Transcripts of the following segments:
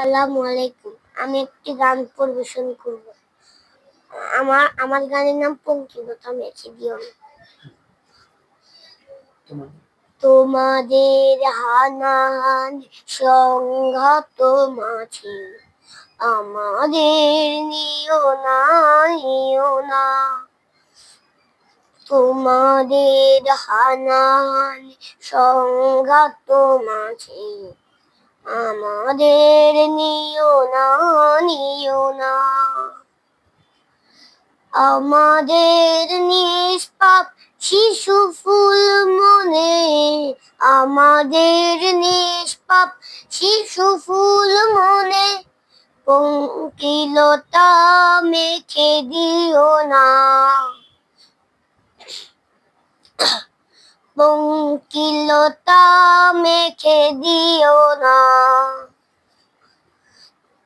আসসালামু আলাইকুম। আমি একটি গান পরিবেশন করব। আমার আমার গানের নাম পঙ্কিলতা মেখে দিও তোমাদের হানাহান সংঘাত মাঝে আমাদের নিও না নিও না। তোমাদের হানাহান সংঘাত মাঝে আমাদের নিও না নিও না। আমাদের নিষ্পাপ শিশু ফুল মনে, আমাদের নিষ্পাপ শিশু ফুল মনে। পঙ্কিলতা মেখে দিও না। পঙ্কিলতা মেখে দিও না।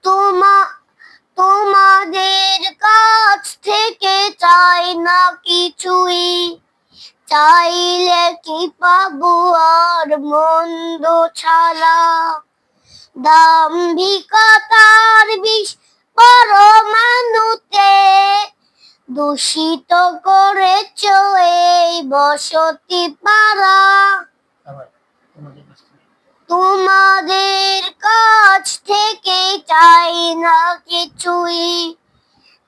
তোমা, তোমাদের কাছ থেকে চাই না কিছুই। চাইলে কি পাবো আর মন্দ ছাড়া? দাম্ভিকতার বিষ পরমাণুতে দূষিত করেছ এই বসতি পাড়া। তোমাদের কাছ থেকে চাই না কিছুই।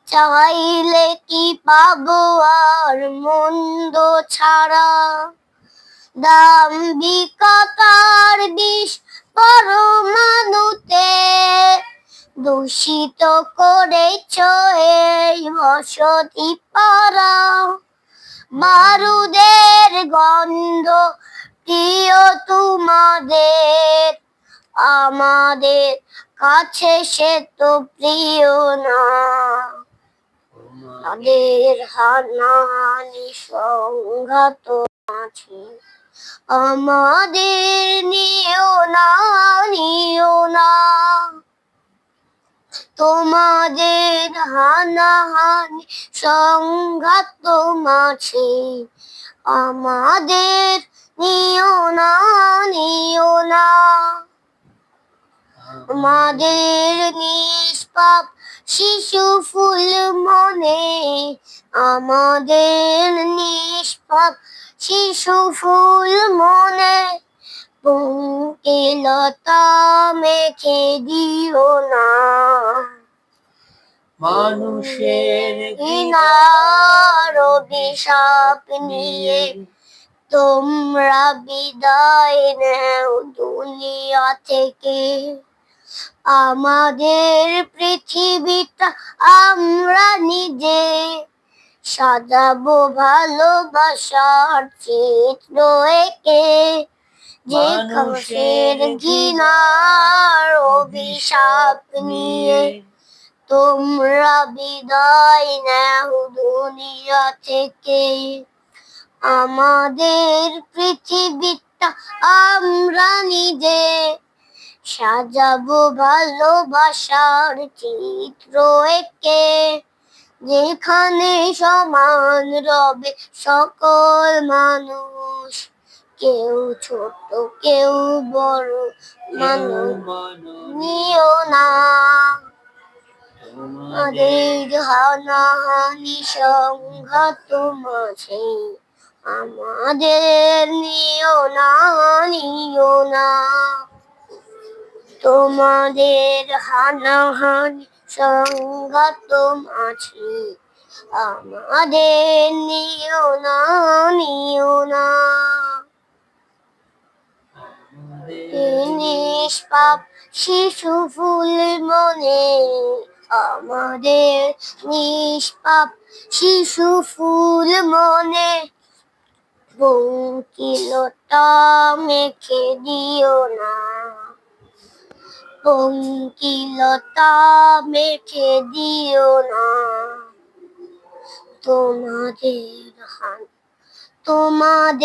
চাইলে কি পাবো আর মন্দ ছাড়া? দাম্ভিকতার বিষ পরমাণুতে দূষিত করেছ এই বসতি পারা বারুদের গন্ধ প্রিয় তোমাদের। আমাদের কাছে সে তো প্রিয় না। তাদের হানাহানি সংঘাত আছে। আমাদের নিও না নিও না। তোমাদের হানাহানি সংঘাত মাঝে। আমাদের নিও না নিও না। আমাদের নিষ্পাপ শিশু ফুল মনে, আমাদের নিষ্পাপ শিশু ফুল মনে। পঙ্কিলতা মেখে দিও না। মানুষের ঘৃণার অভিশাপ নিয়ে তোমরা বিদায় নেও দুনিয়া থেকে। আমাদের পৃথিবীটা আমরা নিজে সাজাবো ভালোবাসার চিত্র একে। যে মানুষের ঘৃণার অভিশাপ নিয়ে তোমরা বিদায় নাও দুনিয়া থেকে। আমাদের পৃথিবীটা আমরা নিজে সাজাবো ভালোবাসার চিত্র একে। যেখানে সমান রবে সকল মানুষ। কেউ ছোট কেউ বড় মানুষ নিও না। আমাদের হানাহানি সংঘাত মাঝে আমাদের নিও না নিও না। তোমাদের হানাহানি সংঘাত মাঝে আমাদের নিও না নিও না। নিষ্পাপ শিশু ফুল মনে আমাদের নিষ্পাপ শিশু ফুল মনে। পঙ্কিলতা মেখে দিও না। পঙ্কিলতা মেখে দিও না। তোমাদের হান তোমাদের